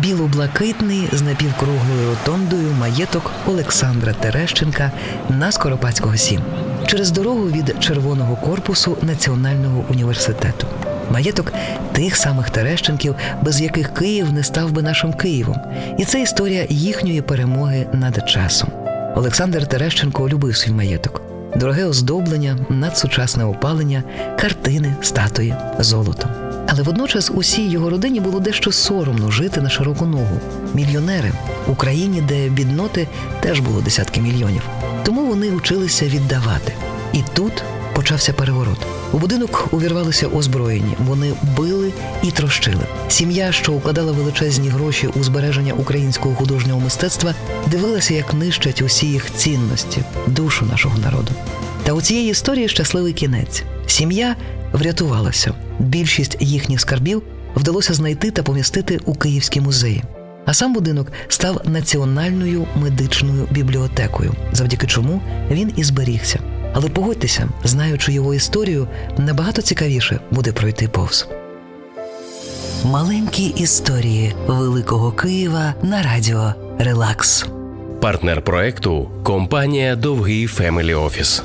біло-блакитний з напівкруглою ротондою маєток Олександра Терещенка на Скоропадського 7 через дорогу від червоного корпусу Національного університету. Маєток тих самих Терещенків, без яких Київ не став би нашим Києвом. І це історія їхньої перемоги над часом. Олександр Терещенко любив свій маєток. Дороге оздоблення, надсучасне опалення, картини, статуї, золото. Але водночас усій його родині було дещо соромно жити на широку ногу. Мільйонери в Україні, де бідноти теж було десятки мільйонів. Тому вони вчилися віддавати. І тут почався переворот. У будинок увірвалися озброєні. Вони били і трощили. Сім'я, що укладала величезні гроші у збереження українського художнього мистецтва, дивилася, як нищать усі їх цінності, душу нашого народу. Та у цієї історії щасливий кінець. Сім'я врятувалася. Більшість їхніх скарбів вдалося знайти та помістити у Київські музеї. А сам будинок став національною медичною бібліотекою, завдяки чому він і зберігся. Але погодьтеся, знаючи його історію, набагато цікавіше буде пройти повз. Маленькі історії Великого Києва на радіо Релакс. Партнер проекту компанія Довгий Фемелі Офіс.